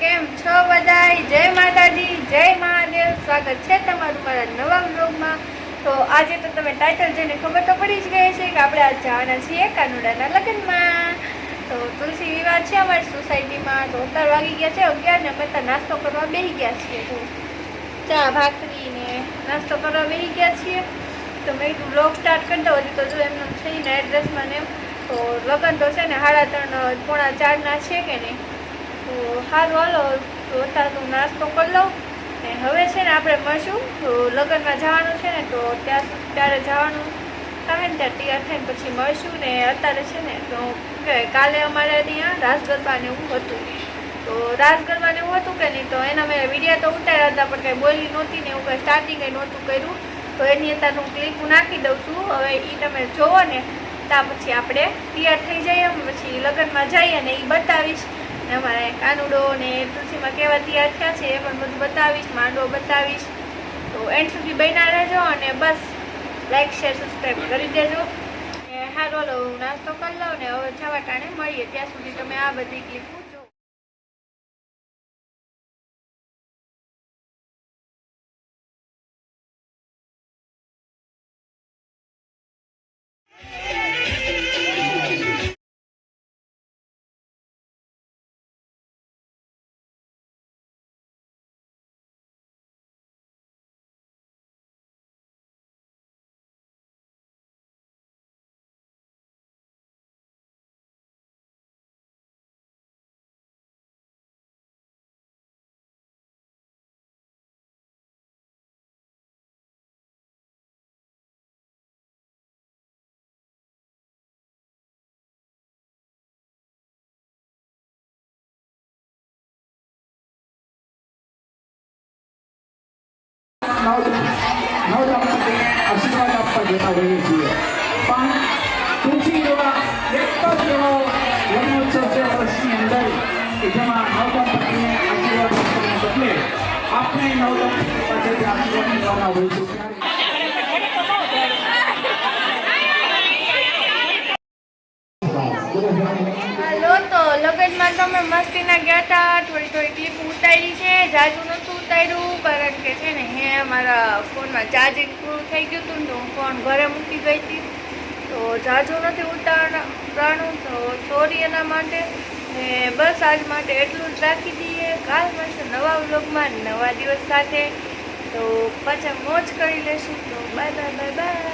કેમ છો બધાય? જય માતાજી, જય મહાદેવ. સ્વાગત છે તમારું મારા નવા બ્લોગમાં તો આજે તો તમે ટાઇટલ જોઈને ખબર તો પડી જ ગઈ છે કે આપણે આજ જવાના છીએ કાનુડાના લગ્નમાં. તો તુલસી વિવાહ છે અમારી સોસાયટીમાં. તો અત્યાર વાગી ગયા છે અગિયાર ને અમે નાસ્તો કરવા બેસી ગયા છીએ. તો ચા, ભાખરી ને નાસ્તો કરવા બેસી ગયા છીએ. તો મેં કીધું બ્લોગ સ્ટાર્ટ કરી દો હજી તો જો એમનું છે ને એડ્રેસમાં ને એમ તો લગ્ન તો છે ને સાડા ત્રણ, પોણા ચારના છે કે નહીં? તો સારું હાલો, તો અત્યારે હું નાસ્તો કરી લઉં ને હવે છે ને આપણે મળશું. તો લગ્નમાં જવાનું છે ને, તો ત્યાં ત્યારે જવાનું. થાય ને ત્યાં તૈયાર થઈને પછી મળશું ને અત્યારે છે ને, તો કાલે અમારે ત્યાં રાસ ગરબા ને એવું હતું. તો રાસ ગરબા ને એવું હતું કે નહીં, તો એના મેં વિડીયા તો ઉતાર્યા હતા, પણ કંઈ બોલી નહોતી ને એવું કંઈ સ્ટાર્ટિંગ કંઈ નહોતું કર્યું. તો એની અત્યારે હું ક્લિપ નાખી દઉં છું. હવે એ તમે જોવો ને, ત્યાં પછી આપણે તૈયાર થઈ જઈએ, પછી લગ્નમાં જઈએ ને એ બતાવીશ. અમારે કાનુડો ને તુલસીમાં કેવા તૈયાર થયા છે એ પણ બધું બતાવીશ માંડવો બતાવીશ. તો એન્ડ સુધી બન્યા રહેજો અને બસ લાઈક શેર સબસ્ક્રાઈબ કરી દેજો. ને હારો લો નાસ્તો કરી લઉં ને હવે જવા ટાણે મળીએ. ત્યાં સુધી તમે આ બધી ક્લિપ જો નવદંપતિને આશીર્વાદ આપવા જતા હોઈએ છીએ પણ તુલસી એવા એક જ એવો લગ્નોત્સવ છે વર્ષની અંદર કે જેમાં નવદંપતિને આશીર્વાદ આપવાને બદલે આપણે નવદંપતિ પાસેથી આશીર્વાદ લેવાના હોય છે હાલો તો લગ્નમાં તમે મસ્તીના ગયા હતા થોડી થોડી ક્લિપ ઉતારી છે. જાજુ નહોતું ઉતાર્યું, કારણ કે છે ને, હે, મારા ફોનમાં ચાર્જિંગ પૂરું થઈ ગયું હતું તો હું ફોન ઘરે મૂકી ગઈ હતી. તો જાજુ નથી ઉતારવાનું, તો સોરી એના માટે. ને બસ આજ માટે એટલું જ રાખી દઈએ. કાલ મળશે નવા વ્લોગમાં નવા દિવસ સાથે. તો પાછા મોજ કરી લેશું. તો બાય બાય બાય બાય